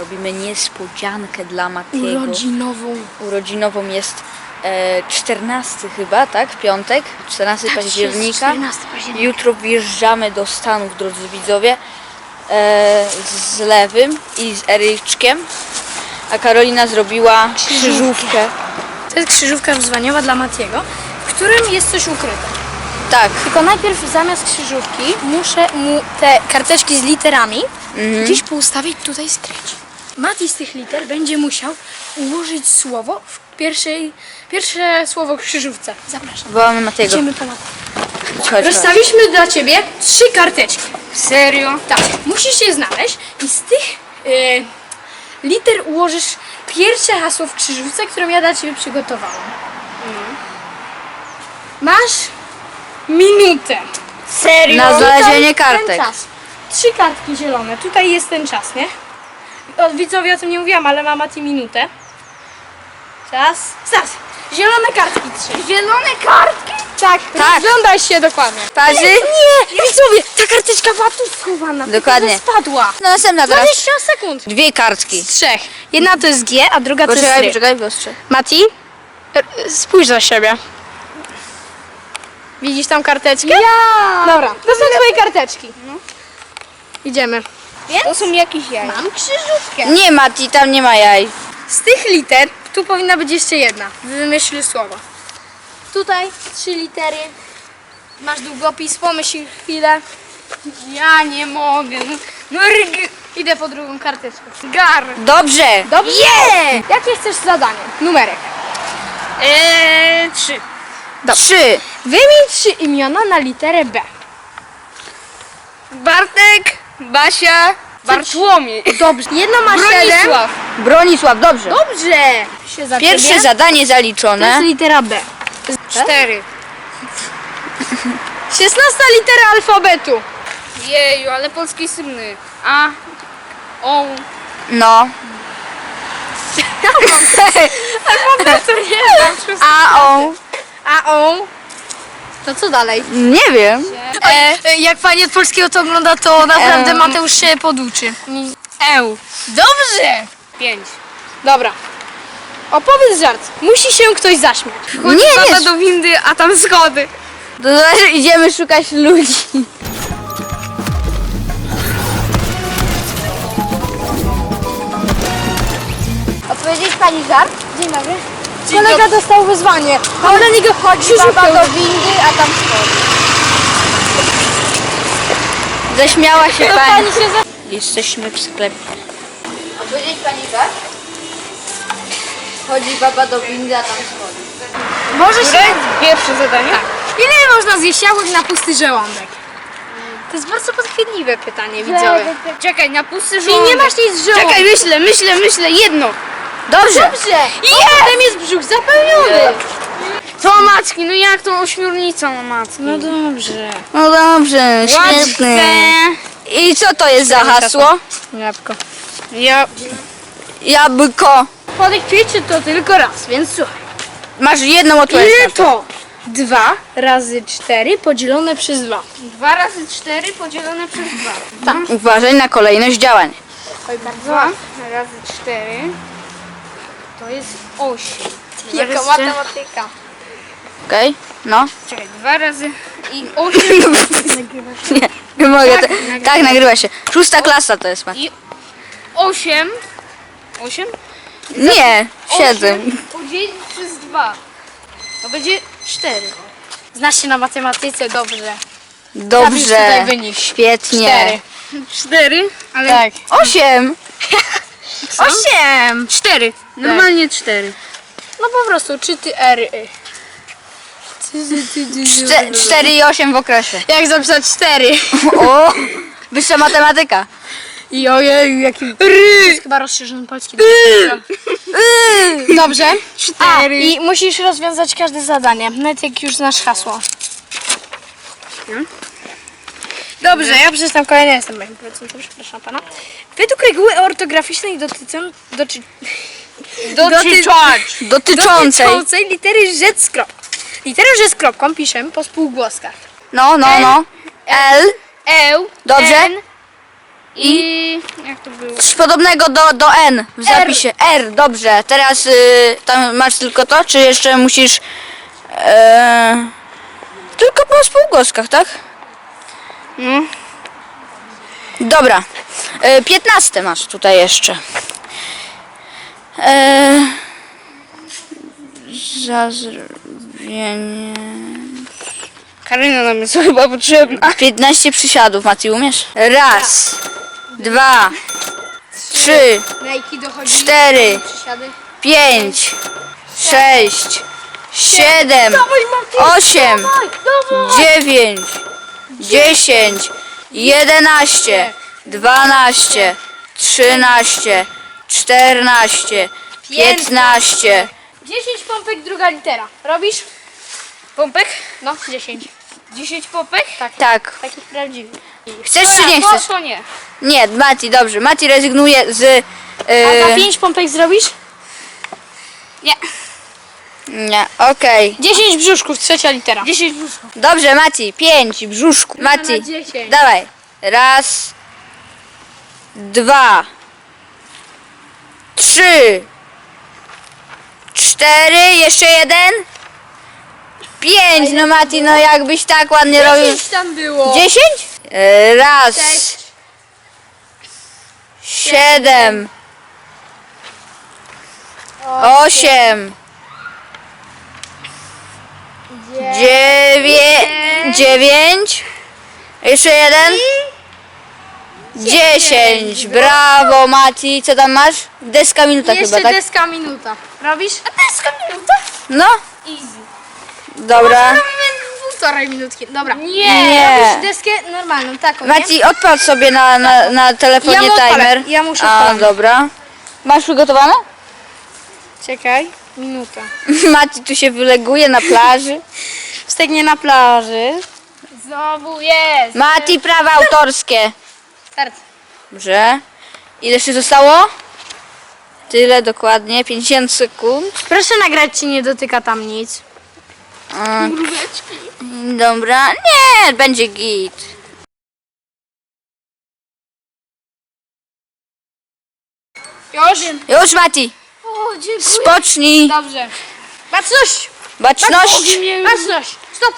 robimy niespodziankę dla Matiego. Urodzinową. Urodzinową jest e, 14 chyba, tak? W piątek, 14 października. 14 października. Jutro wjeżdżamy do Stanów, drodzy widzowie, e, z Lewym i z Eryczkiem. A Karolina zrobiła krzyżówkę. To jest krzyżówka wyzwaniowa dla Matiego, w którym jest coś ukryte. Tak, Tylko najpierw zamiast krzyżówki muszę mu te karteczki z literami gdzieś poustawić tutaj skryć. Mati z tych liter będzie musiał ułożyć słowo w pierwszej, pierwsze słowo krzyżówce. Zapraszam. wołamy Matiego. Idziemy po Mati. Chodź, chodź. Rozstawiliśmy dla Ciebie trzy karteczki. Serio? Tak. Musisz je znaleźć i z tych e, liter ułożysz pierwsze hasło w krzyżówce, którą ja dla Ciebie przygotowałam. Masz minutę. Serio? Na znalezienie Tutaj kartek. Ten czas. Trzy kartki zielone. Tutaj jest ten czas, nie? O, widzowie o tym nie mówiłam, ale ma Mati minutę. Czas. Start. Zielone kartki trzy. Zielone kartki? Tak. Tak. Rozglądaj się dokładnie. Parzy? Nie, widzowie, ta karteczka była tu schowana. Dokładnie. spadła. No następna teraz. 20 sekund. Dwie kartki. Z trzech. Jedna to jest G, a druga to jest Poczekaj, ry. poczekaj. Mati, r- spójrz za siebie. Widzisz tam karteczkę? Ja! Dobra, to są twoje karteczki. Idziemy. To są jakieś jaja. Mam krzyżówkę. Nie Mati, tam nie ma jaj. Z tych liter, tu powinna być jeszcze jedna. Wymyśl słowo. Tutaj trzy litery. Masz długopis, pomyśl chwilę. Ja nie mogę. No rg. Idę po drugą karteczkę. Gar. Dobrze. Dobrze. Yeah! Jakie chcesz zadanie? Numerek. Eee, trzy. Trzy. Wymień trzy imiona na literę B. Bartek, Basia, Bartłomiej. Dobrze. Jedno ma siedem. Bronisław. Bronisław, dobrze. Dobrze. Się za Pierwsze ciebie. zadanie To jest zaliczone. litera B. Cztery. 16 litera alfabetu. Jeju, ale polski symny. A, O, No. Alfabetu nie znam. A o. A o. To co dalej? Nie wiem. E, jak pani od polskiego to ogląda, to naprawdę Em. Mateusz się poduczy. Eł. Dobrze. Pięć. Dobra. Opowiedz żart. Musi się ktoś zaśmiać. Nie, nie. Baba do windy, a tam schody. To znaczy idziemy szukać ludzi. Odpowiedzieć pani żart? Dzień dobry. Kolega dostał wyzwanie. Dla niego Chodzi baba do windy, a tam schody. Zaśmiała się To pani. pani się za... Jesteśmy w sklepie. Odpowiedzieć pani żart? Chodzi baba do windy, a tam schody. Może się... Pierwsze zadanie. Ile można zjeść jabłek na pusty żołądek? To jest bardzo podchwytliwe pytanie, widzowie. Czekaj, na pusty żołądek. nie masz nic z żołądka. Czekaj, myślę, myślę, myślę. Jedno. Dobrze. Dobrze. I potem jest brzuch zapełniony. To ma macki, no jak to ośmiornica ma macki? No dobrze. No dobrze, świetnie. Łatwe. I co to jest za hasło? Jabłko. Ja, Jabłko. Podek ćwiczy to tylko raz, więc słuchaj. Masz jedną odpowiedź. Ile to. to? 2 razy 4 podzielone przez 2. dwa razy cztery podzielone przez dwa. Uważaj na kolejność działań. Oj, bardzo Dwa razy cztery to jest osiem. Dwa Jaka razy matematyka. Okej? No. Czekaj, dwa razy i osiem Nie, nie mogę. Tak, tak, nagrywa się. Szósta klasa to jest. ma. i osiem. Osiem? Nie, siedem. Osiem podzielić przez dwa. To będzie cztery. Znasz się na matematyce dobrze. Zapisz Dobrze. tutaj wynik. Świetnie. 4. Cztery? Ale Tak. Osiem. Osiem. cztery. Normalnie cztery. No po prostu, czy ty R. y. Czte, cztery i osiem w okresie. Jak zapisać 4? O, wyższa matematyka. I ojeju, jaki... To jest chyba rozszerzony polski. Dobrze. A, i musisz rozwiązać każde zadanie, nawet jak już znasz hasło. Dobrze, ja przeczytam kolejne, jestem moim procentem, przepraszam pana. Według reguły ortograficznej dotyczą, doty. Dotyczącej. dotyczącej litery Z z kropką. Literę Z z kropką piszemy po spółgłoskach. No, no, no. L. Eł. Dobrze. N, I jak to było? Coś podobnego do, do N w zapisie. R, dobrze. Teraz y, tam masz tylko to, czy jeszcze musisz... E, tylko po spółgłoskach, tak? No. Dobra. E, 15 masz tutaj jeszcze. E, Zazrobienie... Karolina nam jest chyba potrzebna. 15 przysiadów, Mati, umiesz? Raz, dwa, trzy, dochodzi. cztery, Przysiady. pięć, sześć, siedem, osiem, dziewięć, dziesięć, jedenaście, dwanaście, trzynaście, czternaście, piętnaście. 10 pompek, druga litera. Robisz? Pompek? No, 10. 10 pompek? Tak, Tak. takich prawdziwych. Chcesz czy nie chcesz? to nie. Nie, Mati, dobrze. Mati rezygnuje z... A za Yy, 5 pompek zrobisz? Nie. nie, okej. 10 brzuszków, trzecia litera. 10 brzuszków. Dobrze, Mati, pięć, brzuszku. Mati, na 10. dawaj. Raz, dwa, trzy, cztery, jeszcze jeden, pięć. No Mati, no jakbyś tak ładnie robił. 10 tam było. Dziesięć? E, Raz, Sześć. siedem, osiem, dziewięć, dziewięć, jeszcze jeden, dziesięć. Brawo Mati, co tam masz? Deska minuta Jeszcze chyba, tak? deska minuta. Robisz? A deska minuta? No, Easy. dobra. Robimy półtorej minutki. Dobra. Nie. Nie. Robisz deskę normalną, taką, nie? Mati, odpal sobie na, na, na telefonie Ja mu odpalę, timer. ja muszę A, dobra. Masz przygotowane? Czekaj. Minuta. Mati tu się wyleguje na plaży. Wstegnie na plaży. Znowu jest. Mati, prawa autorskie. Start. Dobrze. Ile jeszcze zostało? Tyle dokładnie, 50 sekund. Proszę nagrać, ci nie dotyka tam nic. A, dobra, nie, będzie git. Już? Już Mati, O, dziękuję. spocznij. Dobrze. Baczność! Baczność. Baczność! Stop!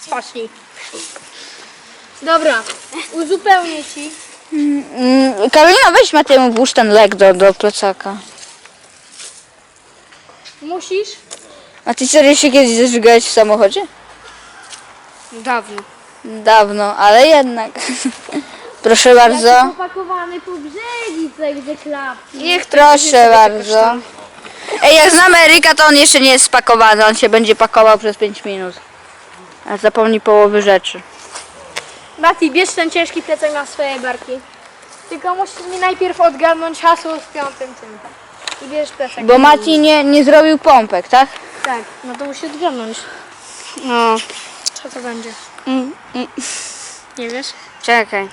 Spocznij. Dobra, uzupełnię ci. Mm, Karolina, weź Matiemu włóż ten lek do, do plecaka. Musisz. A ty serio się kiedyś zażygałeś w samochodzie? Dawno. Dawno, ale jednak. Proszę bardzo. Opakowany po brzegi, tutaj gdzie klapki. Niech Proszę bardzo. Ej, jak znam Eryka, to on jeszcze nie jest spakowany. On się będzie pakował przez 5 minut. A zapomni połowy rzeczy. Mati, bierz ten ciężki plecak na swoje barki. Tylko musisz mi najpierw odgadnąć hasło w piątym tym. I bierz plecak. Bo Mati nie, nie zrobił pompek, tak? Tak, no to musi odgadnąć. No. Co to będzie? Mm, mm. Nie wiesz? Czekaj.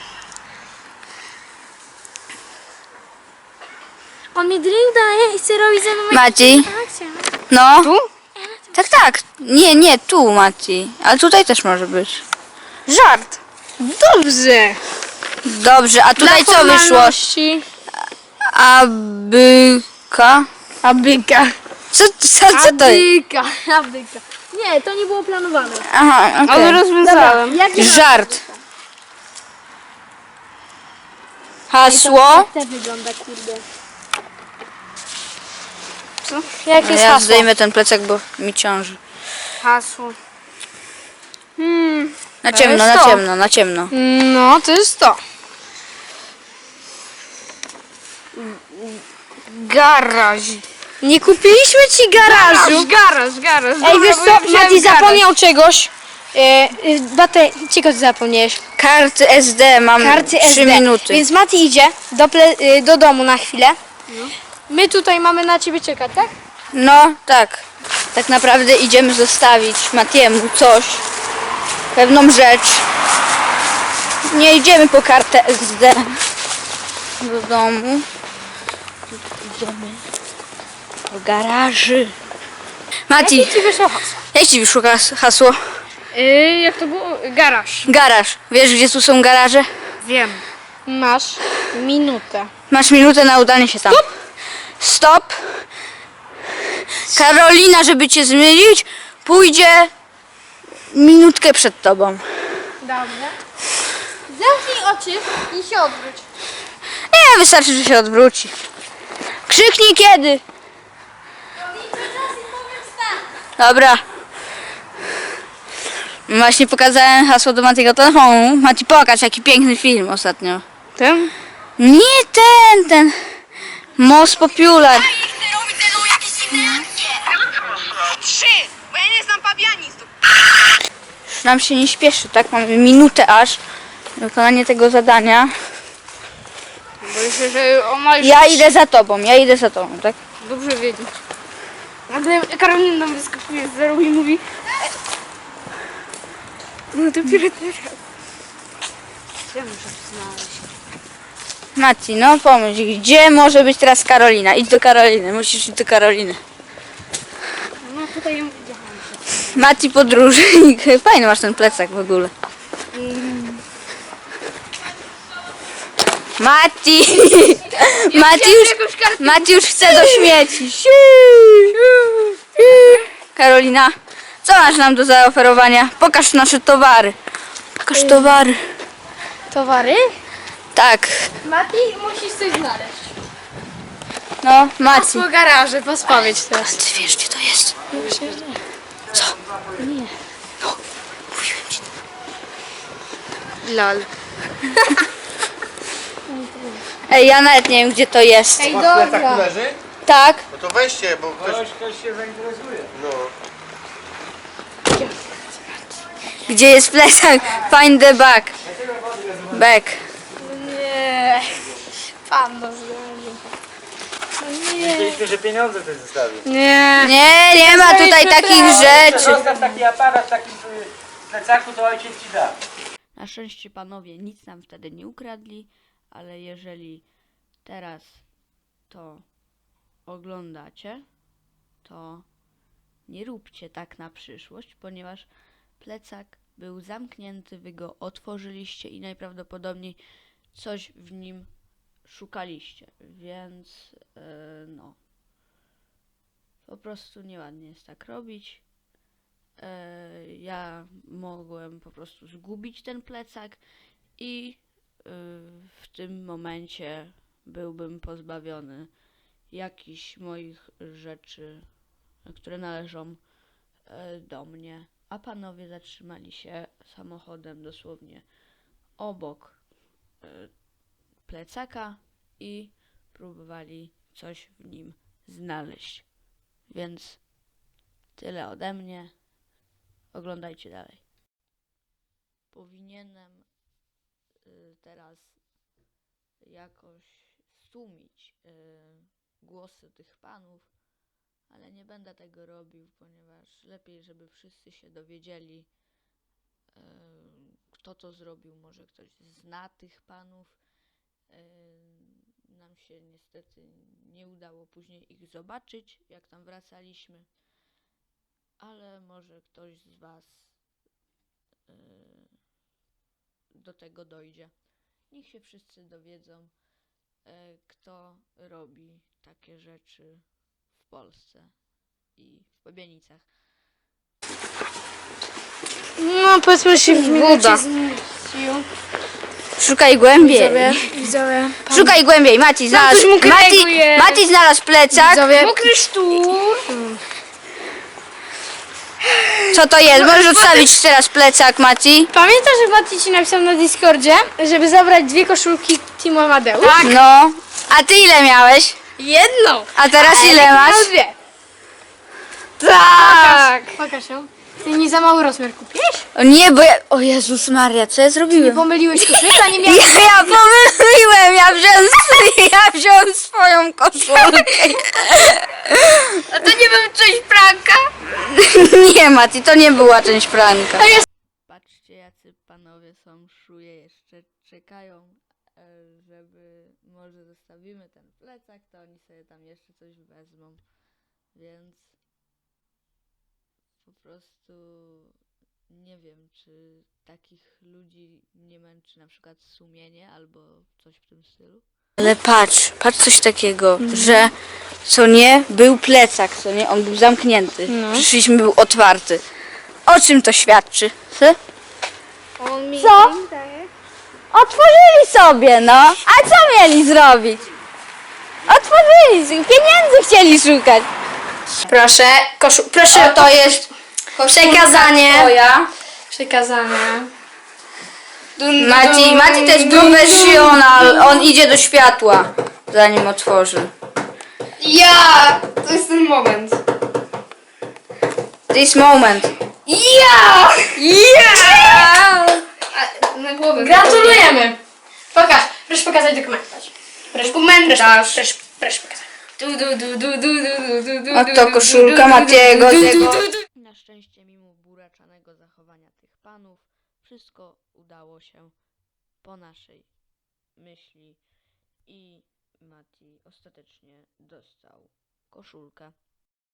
On mi drink daje i chce robić ze mną akcję. no. Tu? Tak, tak. Nie, nie, tu Mati. Ale tutaj też może być. Żart. Dobrze. Dobrze, a tutaj co wyszło? Formalności. Abyka. Abyka. Co, co, co to jest? Abyka, abyka. Nie, to nie było planowane. Aha, Ale okej. rozwiązałem. Jak Żart. Hasło. Tak też wygląda, kurde. Co? Jak jest Ja hasło? zdejmę ten plecak, bo mi ciąży. Hasło. Na To ciemno, jest na to. ciemno, na ciemno. No, to jest to. Garaż. Nie kupiliśmy ci garażu. Garaż, garaż. Ej, Dobra, wiesz bo co, wziąłem Mati garaż. zapomniał czegoś. E, e, bate, czego ty zapomniałeś? Karty SD, mam Karty 3 SD. minuty. Więc Mati idzie do, ple, y, do domu na chwilę. My tutaj mamy na ciebie czekać, tak? No, tak. Tak naprawdę idziemy zostawić Matiemu coś, pewną rzecz. Nie idziemy po kartę SD do domu. Idziemy do garaży. Mati, Jaki ci wyszło hasło? jak ci wyszło has- hasło? Yy, jak to było? Garaż. Garaż. Wiesz, gdzie tu są garaże? Wiem. Masz minutę. Masz minutę na udanie się tam. Stop. Karolina, żeby cię zmylić, pójdzie minutkę przed tobą. Dobrze. Zamknij oczy i się odwróć. Nie, wystarczy, że się odwróci. Krzyknij kiedy. Dobra. Właśnie pokazałem hasło do Matiego telefonu. Mati, pokaż jaki piękny film ostatnio. Ten? Nie ten, ten. Most Popular. Nam się nie śpieszy, tak? Mamy minutę aż na wykonanie tego zadania. Boję się, że ona już Ja idę za tobą, ja idę za tobą, tak? dobrze wiedzieć. Nagle Karolina nam wyskakuje z zeru i mówi "E, No dopiero teraz. Ja muszę znaleźć. Mati, no pomyśl, gdzie może być teraz Karolina? Idź do Karoliny, musisz iść do Karoliny. No tutaj. Mati podróżnik. Fajny masz ten plecak w ogóle. Mati! Mati już, Mati już chce do śmieci. Siu, siu, siu. Karolina, co masz nam do zaoferowania? Pokaż nasze towary. Pokaż towary. Towary? Tak, Mati, musisz coś znaleźć. no Mati. Po garaże, pospowiedź teraz. Ty wiesz, gdzie to jest? Co? Nie. No, mówiłem ci. Lol. Ej, ja nawet nie wiem, gdzie to jest. Ej, plecak tu dobra. leży? Tak? No to weźcie, bo ktoś... Ktoś się zainteresuje. No. Gdzie jest plecak? Find the bag. Bag. Nie. Pan zraził. Myśleliśmy, że pieniądze też zostawił. Nie. Nie, nie ma tutaj takich rzeczy. Zostaw taki aparat w takim y, plecaku, to ojciec ci da. Na szczęście panowie nic nam wtedy nie ukradli, ale jeżeli teraz to oglądacie, to nie róbcie tak na przyszłość, ponieważ plecak był zamknięty, wy go otworzyliście i najprawdopodobniej coś w nim szukaliście, więc e, no. Po prostu nieładnie jest tak robić. E, ja mogłem po prostu zgubić ten plecak i y, w tym momencie byłbym pozbawiony jakichś moich rzeczy, które należą e, do mnie, a panowie zatrzymali się samochodem dosłownie obok e, plecaka i próbowali coś w nim znaleźć. Więc tyle ode mnie. Oglądajcie dalej. Powinienem y, teraz jakoś stłumić y, głosy tych panów, ale nie będę tego robił, ponieważ lepiej, żeby wszyscy się dowiedzieli, y, kto to zrobił. Może ktoś zna tych panów. Nam się niestety nie udało później ich zobaczyć, jak tam wracaliśmy ale może ktoś z Was do tego dojdzie. Niech się wszyscy dowiedzą, y, kto robi takie rzeczy w Polsce i w Pabianicach. No powiedzmy, się w minucie Szukaj głębiej. Widzowie, widzowie. Szukaj głębiej. Maci znalazł, coś mokrego Maci, jest. Maci znalazł plecak. Widzowie. Mokry sztur. Co to jest? Możesz odstawić teraz plecak, Maci? Pamiętasz, że Mati ci napisał na Discordzie, żeby zabrać dwie koszulki Team Amadeusz? Tak. No. A ty ile miałeś? Jedną. A teraz ile masz? Dwie. Tak. Pokaż ją. Ty nie za mały rozmiar kupiłeś? O nie, bo ja... O Jezus Maria, co ja zrobiłem? Pomyliłeś koszulkę, a nie miałeś... Ja, ja pomyliłem, ja wziąłem, ja wziąłem swoją koszulkę. A to nie był coś pranka? Nie Mati, to nie była część pranka. Patrzcie jacy panowie są szuje, jeszcze czekają, e, żeby może zostawimy ten plecak, to oni sobie tam jeszcze coś wezmą. Więc po prostu nie wiem, czy takich ludzi nie męczy na przykład sumienie albo coś w tym stylu. Ale patrz, patrz coś takiego, że co nie, był plecak, co nie, on był zamknięty. Przyszliśmy, był otwarty. O czym to świadczy? Ty? On mi Co? Otworzyli sobie, no. A co mieli zrobić? Otworzyli, pieniędzy chcieli szukać. Proszę, koszu, proszę, to jest przekazanie. Twoja. Przekazanie. Mati, Mati to jest profesjonal, on idzie do światła, zanim otworzy. Ja! To jest ten moment. This moment. Ja! Yeah! Na głowę. Gratulujemy! Pokaż, proszę pokazać dokumentarz. Proszę dokumentarz. Proszę, proszę pokazać. Oto koszulka Matiego. Na szczęście, mimo buraczanego zachowania tych panów, wszystko udało się po naszej myśli i Mati ostatecznie dostał koszulkę.